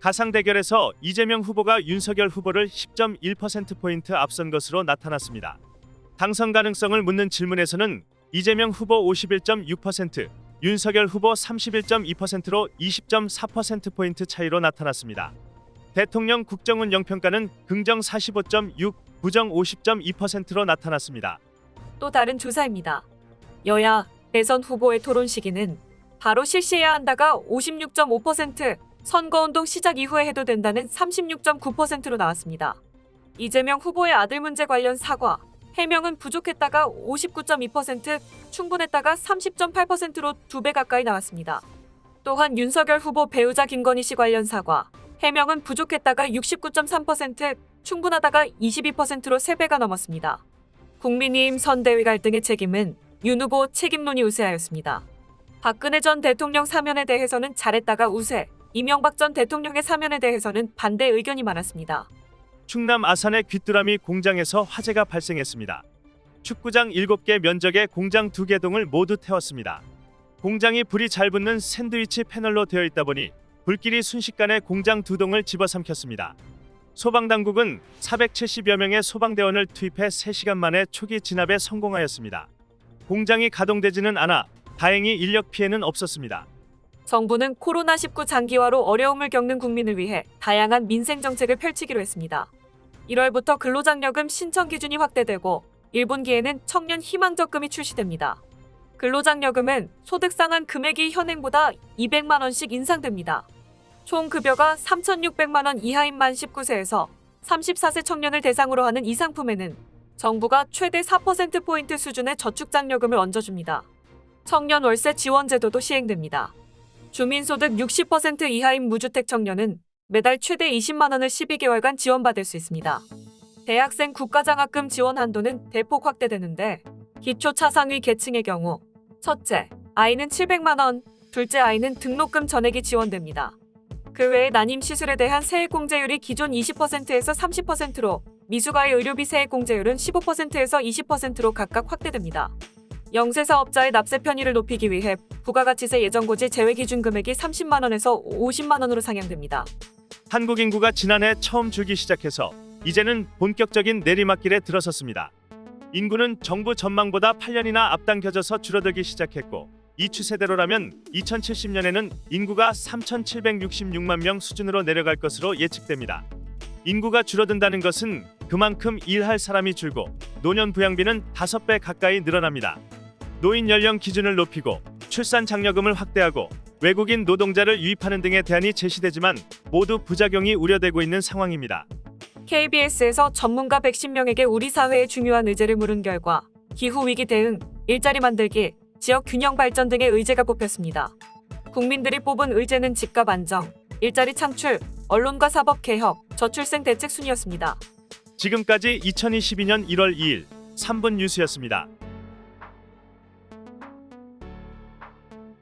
가상 대결에서 이재명 후보가 윤석열 후보를 10.1%포인트 앞선 것으로 나타났습니다. 당선 가능성을 묻는 질문에서는 이재명 후보 51.6%, 윤석열 후보 31.2%로 20.4%포인트 차이로 나타났습니다. 대통령 국정운 영평가는 긍정 45.6, 부정 50.2%로 나타났습니다. 또 다른 조사입니다. 여야 대선 후보의 토론 시기는 바로 실시해야 한다가 56.5%, 선거운동 시작 이후에 해도 된다는 36.9%로 나왔습니다. 이재명 후보의 아들 문제 관련 사과, 해명은 부족했다가 59.2%, 충분했다가 30.8%로 두 배 가까이 나왔습니다. 또한 윤석열 후보 배우자 김건희 씨 관련 사과, 해명은 부족했다가 69.3%, 충분하다가 22%로 세 배가 넘었습니다. 국민의힘 선대위 갈등의 책임은 윤 후보 책임론이 우세하였습니다. 박근혜 전 대통령 사면에 대해서는 잘했다가 우세, 이명박 전 대통령의 사면에 대해서는 반대 의견이 많았습니다. 충남 아산의 귀뚜라미 공장에서 화재가 발생했습니다. 축구장 7개 면적의 공장 2개 동을 모두 태웠습니다. 공장이 불이 잘 붙는 샌드위치 패널로 되어 있다 보니 불길이 순식간에 공장 두 동을 집어삼켰습니다. 소방당국은 470여 명의 소방대원을 투입해 3시간 만에 초기 진압에 성공하였습니다. 공장이 가동되지는 않아 다행히 인력 피해는 없었습니다. 정부는 코로나19 장기화로 어려움을 겪는 국민을 위해 다양한 민생 정책을 펼치기로 했습니다. 1월부터 근로장려금 신청 기준이 확대되고 1분기에는 청년 희망적금이 출시됩니다. 근로장려금은 소득 상한 금액이 현행보다 200만 원씩 인상됩니다. 총 급여가 3,600만 원 이하인 만 19세에서 34세 청년을 대상으로 하는 이 상품에는 정부가 최대 4%포인트 수준의 저축장려금을 얹어줍니다. 청년 월세 지원 제도도 시행됩니다. 주민소득 60% 이하인 무주택 청년은 매달 최대 20만 원을 12개월간 지원받을 수 있습니다. 대학생 국가장학금 지원 한도는 대폭 확대되는데 기초 차상위 계층의 경우 첫째, 아이는 700만 원, 둘째 아이는 등록금 전액이 지원됩니다. 그 외에 난임 시술에 대한 세액 공제율이 기존 20%에서 30%로 미숙아의 의료비 세액 공제율은 15%에서 20%로 각각 확대됩니다. 영세 사업자의 납세 편의를 높이기 위해 부가가치세 예정고지 제외 기준 금액이 30만 원에서 50만 원으로 상향됩니다. 한국 인구가 지난해 처음 줄기 시작해서 이제는 본격적인 내리막길에 들어섰습니다. 인구는 정부 전망보다 8년이나 앞당겨져서 줄어들기 시작했고 이 추세대로라면 2070년에는 인구가 3,766만 명 수준으로 내려갈 것으로 예측됩니다. 인구가 줄어든다는 것은 그만큼 일할 사람이 줄고 노년 부양비는 5배 가까이 늘어납니다. 노인 연령 기준을 높이고 출산 장려금을 확대하고 외국인 노동자를 유입하는 등의 대안이 제시되지만 모두 부작용이 우려되고 있는 상황입니다. KBS에서 전문가 110명에게 우리 사회의 중요한 의제를 물은 결과 기후 위기 대응, 일자리 만들기, 지역 균형 발전 등의 의제가 뽑혔습니다. 국민들이 뽑은 의제는 집값 안정, 일자리 창출, 언론과 사법 개혁, 저출생 대책 순이었습니다. 지금까지 2022년 1월 2일 3분 뉴스였습니다.